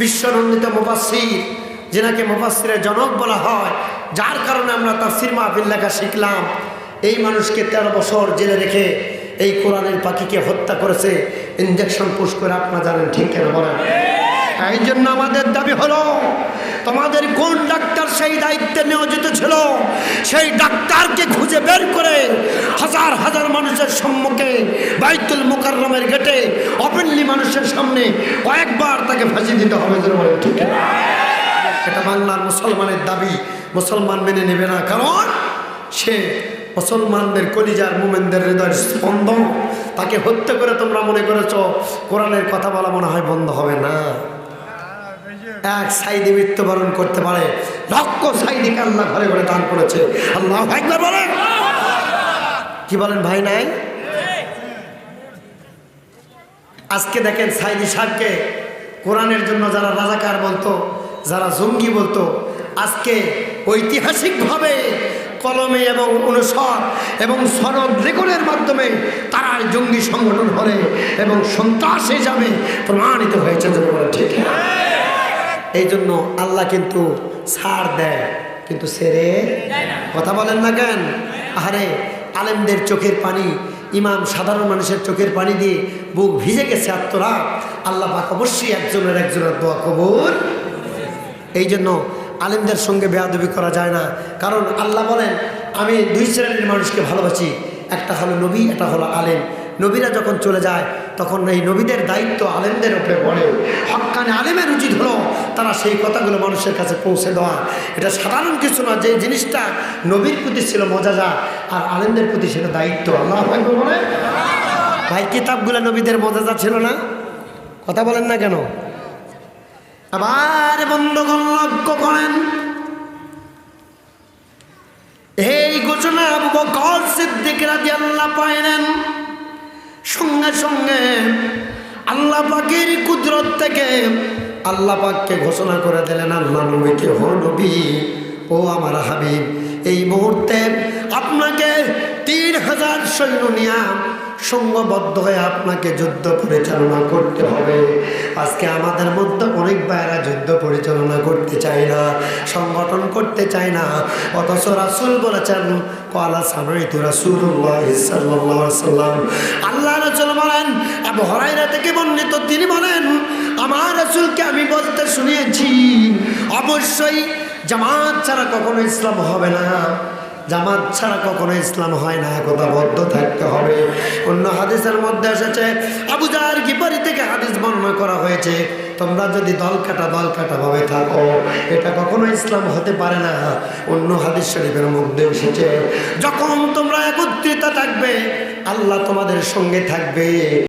বিশ্বনন্দিত মুফাসির যেনাকে মুফাসিরের জনক বলা হয়, যার কারণে আমরা তাফসির মাহফিল লেখা শিখলাম। এই মানুষকে তেরো বছর জেলে রেখে এই কোরআনের পাখিকে হত্যা করেছে ইঞ্জেকশন পুশ করে আপনারা জানেন ঠিক কেন বলেন? এই জন্য আমাদের দাবি হলো, তোমাদের কোন ডাক্তার সেই দায়িত্বে নিয়োজিত ছিল? সেই ডাক্তারকে খুঁজে বের করে হাজার হাজার মানুষের সম্মুখে মুকাররমের গেটে ওপেনলি মানুষের সামনে কয়েকবার তাকে ফাঁসি দিতে হবে ঠিক? এটা বাংলার মুসলমানের দাবি। মুসলমান মেনে নেবে না, কারণ সে মুসলমানদের কলিজার মোমেনদের হৃদয়ের স্পন্দন। তাকে হত্যা করে তোমরা মনে করেছ, কোরআনের কথা বলা মনে হয় বন্ধ হবে না। এক সাইডে মৃত্যুবরণ করতে পারে, লক্ষ সাইডিকে আল্লাহ ঘরে ঘরে দান করেছে। আল্লাহ একবার বলেন। কি বলেন ভাই নাই? আজকে দেখেন সাইদি সাহেবকে কোরআনের জন্য যারা রাজাকার বলতো, যারা জঙ্গি বলতো, আজকে ঐতিহাসিকভাবে কলমে এবং অনুসর এবং সনদ রেকর্ডের মাধ্যমে তারা জঙ্গি সংগঠন হলে এবং সন্ত্রাস হিসাবে প্রমাণিত হয়েছে ঠিক এই জন্য আল্লাহ কিন্তু ছাড় দেয়, কিন্তু সেরে কথা বলেন না কেন? আরে আলেমদের চোখের পানি ইমাম সাধারণ মানুষের চোখের পানি দিয়ে বুক ভিজে গেছে আত্মরা। আল্লাহ পাক অবশ্যই একজনের একজনের দোয়া কবর এই জন্য আলেমদের সঙ্গে বেয়াদবি করা যায় না। কারণ আল্লাহ বলেন, আমি দুই শ্রেণির মানুষকে ভালোবাসি। একটা হলো নবী, একটা হলো আলেম। নবীরা যখন চলে যায় তখন এই নবীদের দায়িত্ব আলেমদের উপরে পড়ে। হকানে আলেমের উচিত হলো তারা সেই কথাগুলো মানুষের কাছে পৌঁছে দেওয়া। এটা সাধারণ কিছু না, যে জিনিসটা নবীর প্রতি ছিল মজাজা, আর আলেমদের প্রতি ছিল দায়িত্ব। আল্লাহ বলে? ভাই, কিতাবগুলো নবীদের মজাজা ছিল না? কথা বলেন না কেন? আবার বন্ধুগণ লক্ষ্য করেন। এই ঘোষণা বকর সিদ্দিক রাদিয়াল্লাহু পাইলেন। সঙ্গে সঙ্গে আল্লাহ পাকের কুদরত থেকে আল্লাহ পাককে ঘোষণা করে দিলেন, আল্লাহ নবীকে হো নবী, ও আমার হাবিব, এই মুহূর্তে আপনাকে তিন হাজার সৈন্য নিয়া সঙ্গবদ্ধ হয়ে আপনাকে যুদ্ধ পরিচালনা করতে হবে। আজকে আমাদের মধ্যে অনেক বাইরা যুদ্ধ পরিচালনা করতে চায় না, সংগঠন করতে চায় না। অথচ রাসুল বলেছেন কলা সাময়িত তু রাসুল্লাহ সাল্লাম। আল্লাহ রাসুল বলেন, আবু হরাইরা থেকে বর্ণিত তিনি বলেন, আমার রাসুলকে আমি বলতে শুনিয়েছি অবশ্যই জামাত ছাড়া কখনো ইসলাম হবে না। জামাত ছাড়া কখনো ইসলাম হয় না একতা বদ্ধ থাকতে হবে। অন্য হাদিসের মধ্যে এসেছে, আবু জাহার কিপারি থেকে হাদিস বর্ণনা করা হয়েছে, তোমরা যদি দল কাটা দল কাটা ভাবে থাকো, এটা কখনো ইসলাম হতে পারে না। অন্য হাদিস শরীফের মধ্যে এসেছে, যখন তোমরা একত্রিত থাকবে, আল্লাহ তোমাদের সঙ্গে থাকবে।